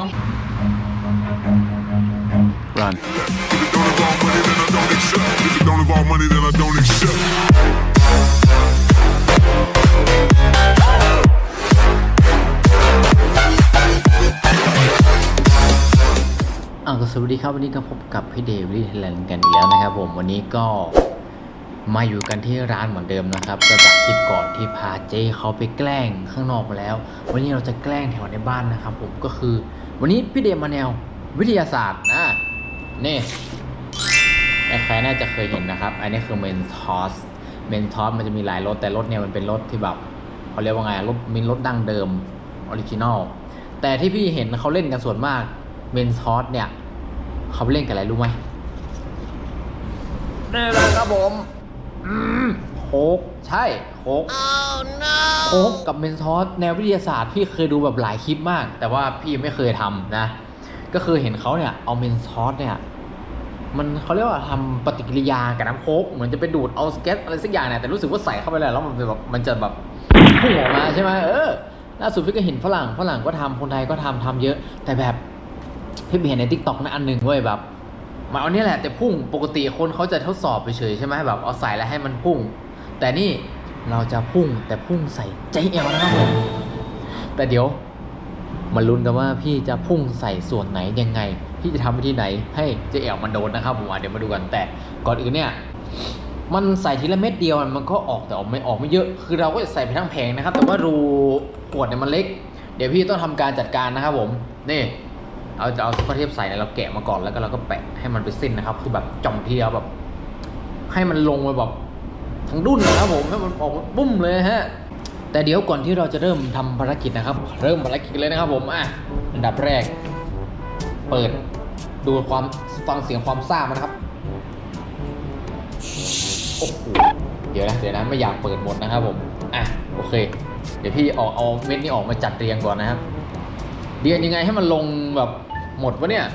ข้าง Run. If it don't involve money, then I don't accept. If it don't involve money, then I don't accept. อ่าก็สวัสดีครับ วันนี้ก็พบกับพี่เดวิดไทยแลนด์กันอีกแล้วนะครับผมวันนี้ก็ มาอยู่กันที่ร้านเหมือนเดิมนะครับก็จากคลิปก่อนที่พาเจ้เขาไปแกล้งข้างนอกมาแล้ว วันนี้เราจะแกล้งแถวในบ้านนะครับ ผมก็คือ วันนี้พี่เดมาแนววิทยาศาสตร์นะนี่ใครๆน่าจะเคยเห็นนะครับ อันนี้คือเมนทอสเมนทอสมันจะมีหลายรสแต่รสเนี่ยมันเป็นรสที่แบบเขาเรียกว่าไงรสมีรสดั้งเดิมออริจินอลแต่ที่พี่เห็นเขาเล่นกันส่วนมากเมนทอสเนี่ยเขาเล่นกันอะไรรู้ไหมนี่แหละครับผม โคกใช่โคกโคกกับเมนทอสแนววิทยาศาสตร์พี่เคยดูแบบหลายคลิปมาก แต่ว่าพี่ไม่เคยทำนะ ก็คือเห็นเขาเนี่ยเอาเมนทอสเนี่ยมันเขาเรียกว่าทำปฏิกิริยากับน้ำโคกเหมือนจะไปดูดเอาสเก็ตอะไรสักอย่างเนี่ยแต่รู้สึกว่าใส่เข้าไปแล้วแล้วมันแบบมันจะแบบพุ่งออกมาใช่ไหมเออล่าสุดพี่ก็เห็นฝรั่งฝรั่งก็ทำคนไทยก็ทำทำเยอะ แต่แบบพี่ไปเห็นในทิกตอกนะอันหนึ่งเว้ยแบบ มาเอาเนี่ยแหละแต่พุ่งปกติคนเขาจะทดสอบไปเฉยใช่ไหมแบบเอาใส่แล้วให้มันพุ่ง แต่นี่เราจะพุ่งแต่พุ่งใส่ใจเอวนะครับผมแต่เดี๋ยวมาลุ้นกันว่าพี่จะพุ่งใส่ส่วนไหนยังไง พี่จะทำวิธีไหนให้เจเอวมันโดนนะครับผมเดี๋ยวมาดูกันแต่ก่อนอื่นเนี่ยมันใส่ทีละเม็ดเดียวมันก็ออกแต่ออกไม่ออกไม่เยอะ คือเราก็จะใส่ไปทั้งแผงนะครับ แต่ว่ารูขวดเนี่ยมันเล็ก เดี๋ยวพี่ต้องทำการจัดการนะครับผมนี่ เอาจะเอาซุปเปอร์เทปใส่เนี่ยเราแกะมาก่อนแล้วก็เราก็แปะให้มันไปนเส้นนะครับ คือแบบจ่อมทีเดียวแบบ ให้มันลงไปแบบทั้งดุ้นนะครับผมให้มันออกมาปุ้มเลยฮะแต่เดี๋ยวก่อนที่เราจะเริ่มทำภารกิจนะครับ เริ่มภารกิจเลยนะครับผมอะอันดับแรก เปิดดูความฟังเสียงความซ่ามันนะครับโอ้โหเดี๋ยวนะเดี๋ยวนะไม่อยากเปิดหมดนะครับผมอะโอเค เดี๋ยวพี่ออกเอาเม็ดนี้ออกมาจัดเรียงก่อนนะครับเรียงยังไงให้มันลงแบบ หมดวะเนี่ย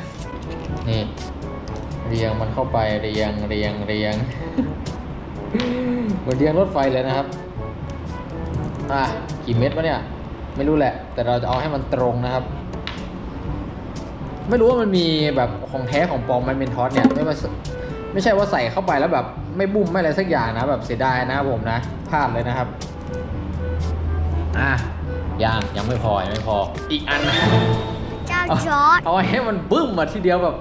นี่ เรียงมันเข้าไปเรียงเรียงเรียงเหมือนเรียงรถไฟเลยนะครับ อะกี่เม็ดวะเนี่ย ไม่รู้แหละ แต่เราจะเอาให้มันตรงนะครับ ไม่รู้ว่ามันมีแบบของแท้ของปลอมมันเป็นทอสเนี่ยไม่มาไม่ใช่ว่าใส่เข้าไปแล้วแบบไม่บุ้มไม่อะไรสักอย่างนะแบบเสียดายนะครับผมนะพลาดเลยนะครับ อะยังยังไม่พอยังไม่พออีกอันนะ เอาจอร์ดเอาให้มันบึ้มมาทีเดียวแบบ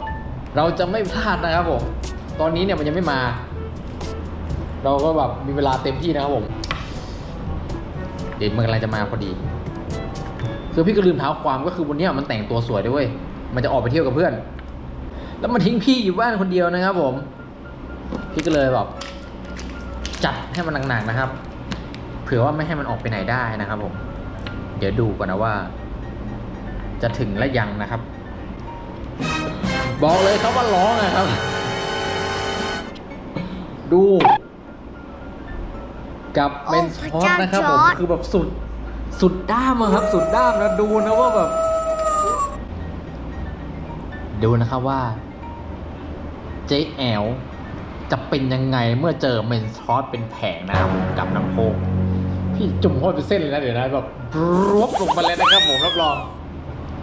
เราจะไม่พลาดนะครับผมตอนนี้เนี่ยมันยังไม่มา เราก็แบบมีเวลาเต็มที่นะครับผมเดี๋ยวมันกำลังจะมาพอดี คือพี่ก็ลืมเท้าความก็คือวันเนี้ยมันแต่งตัวสวยด้วยเวยมันจะออกไปเที่ยวกับเพื่อน แล้วมันทิ้งพี่อยู่บ้านคนเดียวนะครับผม พี่ก็เลยแบบจัดให้มันหนักๆนะครับ เผื่อว่าไม่ให้มันออกไปไหนได้นะครับผม เดี๋ยวดูก่อนนะว่า จะถึงและยังนะครับ บอกเลยครับว่าร้องนะครับ ดู กับเป็นซอสนะครับผมคือแบบสุดสุดด้ามอะครับ สุดด้ามแล้วดูนะว่าแบบ ดูนะครับว่า เจ๊แอลจะเป็นยังไงเมื่อเจอเมนซอสเป็นแผงนะครับผมกับน้ำโคกพี่จุ่มโคตรเป็นเส้นเลยนะเดี๋ยวนะแบบรวบลงมาเลยนะครับผมรับรอง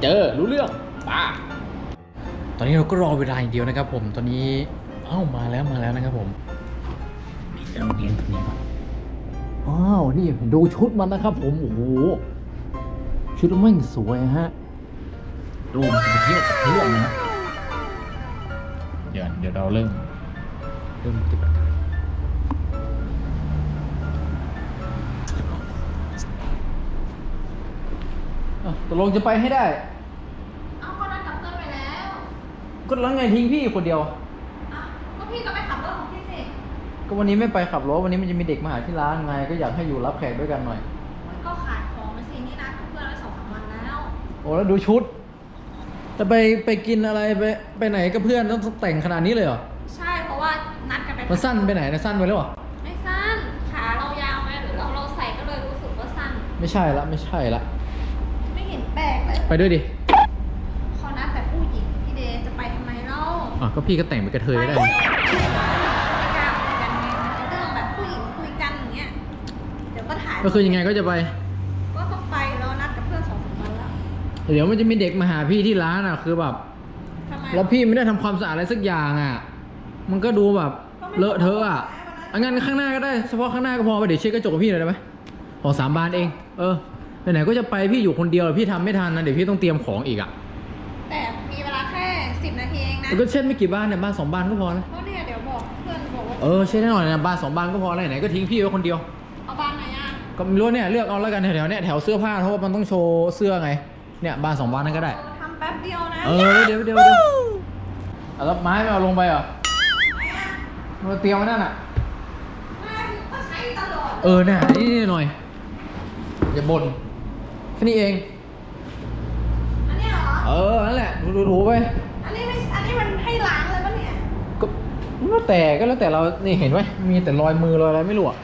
เจอรู้เรื่องป้าตอนนี้เราก็รอเวลาอย่างเดียวนะครับ ผมตอนนี้เอ้ามาแล้วมาแล้วนะครับผมเราเรียนตรงนี้ก่อนอ้าวนี่ดูชุดมันนะครับ ผมโอ้โหชุดมันสวยฮะดูมันเที่ยวเพื่อนนะเดี๋ยวเดี๋ยวเราเริ่มเริ่มปฏิบัติการอะตกลงจะไปให้ได้ เอาก็นัดกับเพื่อนไปแล้ว ก็แล้วไงทิ้งพี่คนเดียว อะก็พี่ก็ไปขับรถของพี่สิก็วันนี้ไม่ไปขับรถวันนี้มันจะมีเด็กมาหาที่ร้านไงก็อยากให้อยู่รับแขกด้วยกันหน่อย มันก็ขายของไปสินี่นัดกับเพื่อนไว้สองสามวันแล้ว โอ้แล้วดูชุด จะไปไปกินอะไรไปไปไหนกับเพื่อนต้องแต่งขนาดนี้เลยเหรอใช่เพราะว่านัดกันไปมันสั้นไปไหนนะสั้นไปแล้วเหรอไม่สั้น ขาเรายาวไหมหรือเราเราใส่ก็เลยรู้สึกว่าสั้น ไม่ใช่ละไม่ใช่ละ ไม่เห็นแปลกเลยไปด้วยดิ เขานัดแต่ผู้หญิงพี่เดย์จะไปทำไม เล่าอะก็พี่ก็แต่งเป็นกระเทยก็ได้ไม่กล้าคุยกันไงมันเป็นเรื่องแบบผู้หญิงคุยกันอย่างเงี้ย เดี๋ยวก็ถ่ายก็คือยังไงก็จะไป ก็ต้องไปแล้วนัดกับเพื่อนสองสามวันแล้วยเดี๋ยวมันจะมีเด็กมาหาพี่ที่ร้านอะ คือแบบ ทำไมแล้วพี่ไม่ได้ทำความสะอาดอะไรสักอย่างอะ มันก็ดูแบบเลอะเทอะอะอังั้นข้างหน้าก็ได้เฉพาะข้างหน้าก็พอไปเดี๋ยวเช็ดกระจกกับพี่หน่อยได้ไหมขอสามบานเอง เออไหนๆก็จะไปพี่อยู่คนเดียวพี่ทำไม่ทันนะเดี๋ยวพี่ต้องเตรียมของอีกอะ แต่มีเวลาแค่สิ บนาทีเองนะแล้วก็เช็ดไม่กี่บ้านเนี่ยบ้านสองบ้านก็พอนะเพราะเนี่ยเดี๋ยวบอกเพื่อนบอกว่าเออเช็ดให้หน่อยนะบ้านสองบ้านก็พอแล้วไหนๆก็ทิ้งพี่ไว้คนเดียว เอาบ้านไหนอะก็ไม่รู้เนี่ยเลือกเอาแล้วกันแถวๆเนี่ยแถวเสื้อผ้าเพราะว่ามันต้องโชว์เสื้อไงเนี่ยบ้านสองบ้านนั่นก็ได้เออทำแป๊บเดียวนะเออเดี๋ยวเดี๋ยวเดี๋ยวเอาแล้วไม้ไม่เอาลงไปเหรอมาเตรียมไว้นั่นอะ แม่ก็ใช้ตลอด เออน่ะนี่หน่อยอย่าบ่นแค่นี้เอง อันเนี้ยเหรอ เออนั่นแหละถูถูๆไป อันนี้ไม่ อันนี้มันให้ล้างเลยปะเนี่ย ก็ แล้วแต่ก็แล้วแต่เรานี่เห็นไหมมีแต่รอยมือรอยอะไรไม่รู้อะ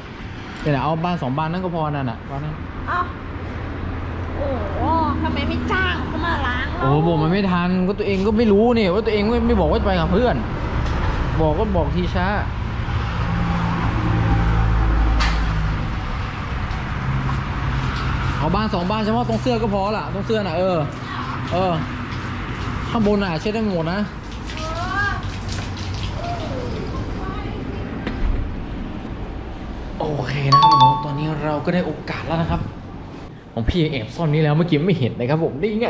เนี่ยนะเอาบ้านสองบ้านนั่นก็พอนั่นอะบ้านนั้นเอ้าโอ้โหทำไมไม่จ้างเขามาล้างเราโอ้บอกมันไม่ทันก็ตัวเองก็ไม่รู้เนี่ยว่าตัวเองไม่ไม่บอกว่าจะไปกับเพื่อน บอกก็บอกทีช้าเอาบ้านสองบ้านเฉพาะตรงเสื้อก็พอละตรงเสื้อน่ะเออ เออ ข้างบนน่ะเช็ดได้หมดนะ โอเคนะครับผมตอนนี้เราก็ได้โอกาสแล้วนะครับ ของพี่แอบซ่อนนี้แล้วเมื่อกี้ไม่เห็นนะครับ ผมนี่ไง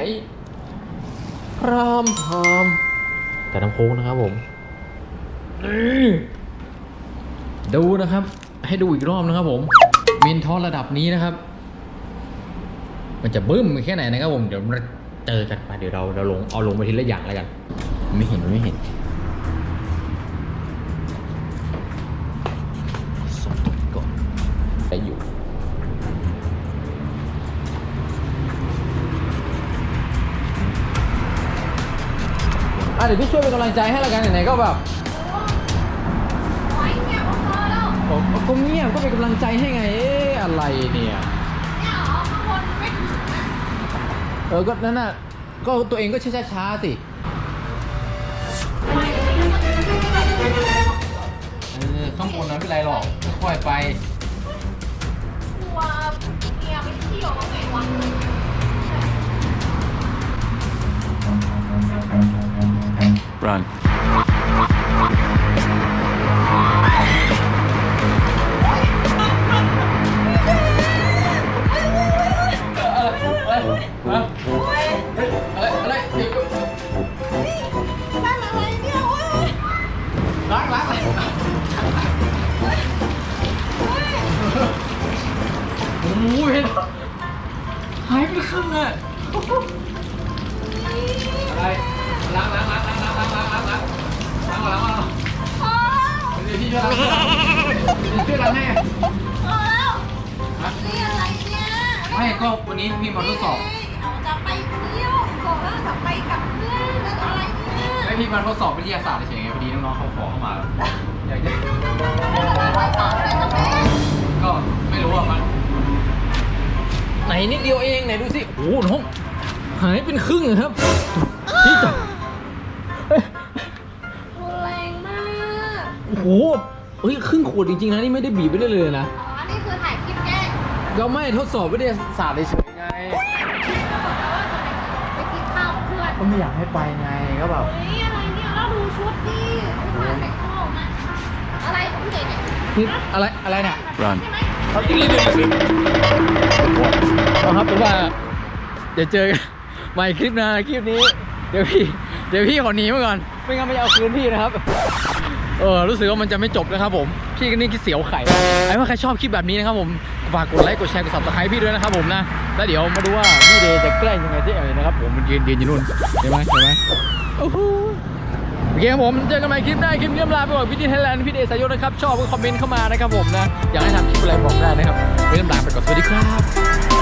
พรามพรามแต่น้ำโค้งนะครับผมดูนะครับ ให้ดูอีกรอบนะครับ ผมเมนทอสระดับนี้นะครับ มันจะบึ้มแค่ไหนนะครับ ผมเดี๋ยวเราเจอกันไปเดี๋ยวเราเราลงเอาลงไปทีละอย่างแล้วกัน ไม่เห็นไม่เห็น เดี๋ยวพี่ช่วยเป็นกำลังใจให้แล้วกันไหนๆก็แบบผมก็เงียบก็เป็นกำลังใจให้ไงเอ๊ะอะไรเนี่ย เออก็นั่นน่ะก็ตัวเองก็ช้าๆสิเออข้างบนนั้นไม่เป็นไรหรอกค่อยไป ก็วันนี้พี่มาทดสอบเอาจะไปเที่ยวบอกว่าจะไปกับเพื่อนแล้วอะไรเนี่ยไม่พี่มาทดสอบวิทยาศาสตร์เฉยๆไงพอดีน้องๆเขาขอเข้ามาอยากจะไปสอนเลยนะแม่ก็ไม่รู้อะมันไหนนิดเดียวเองไหนดูสิโอ้โหน้องหายเป็นครึ่งอะครับพี่จับเฮ้ยแรงมากโอ้โหเฮ้ยครึ่งขวดจริงๆนะนี่ไม่ได้บีบไปได้เลยนะ งก็ไม่ทดสอบวิทยาศาสตร์เฉยๆไงไปกินข้าวกับเพื่อนก็ไม่อยากให้ไปไงก็แบบ เฮ้ยอะไรเนี่ยเราดูชุดดิอุตส่าห์แต่งตัวออกมาอะไรของเด็กเนี่ยนี่อะไรอะไรเนี่ย Run. ใช่ไหมครับอีกนิดเดียวเอาครับเป็นว่าเดี๋ยวเจอกันใหม่คลิปหนะคลิปนี้ เดี๋ยวพี่ เดี๋ยวพี่ขอหนีมาก่อน ไม่งั้นไม่เอาคืนพี่นะครับ เออรู้สึกว่ามันจะไม่จบนะครับผม พี่ก็นี่คิดเสียวไข่ไอ้ว่าใครชอบคลิปแบบนี้นะครับผม ฝากกดไลค์กดแชร์กดซับสไครต์พี่ด้วยนะครับผมนะแล้วเดี๋ยวมาดูว่าพี่เดย์จะแกล้งยังไงที่เอ๋ยนะครับผมมันยืนยืนอยู่นู่นเห็นไหมเห็นไหมโอ้โหโอเคครับผมเจอกันใหม่คลิปหน้าคลิปนี้ลาไปก่อนพี่ดีไทยแลนด์พี่เดย์สายยศนะครับชอบก็คอมเมนต์เข้ามานะครับผมนะอยากให้ทำคลิปอะไรบอกได้นะครับไม่ต้องลาไปก่อนสวัสดีครับ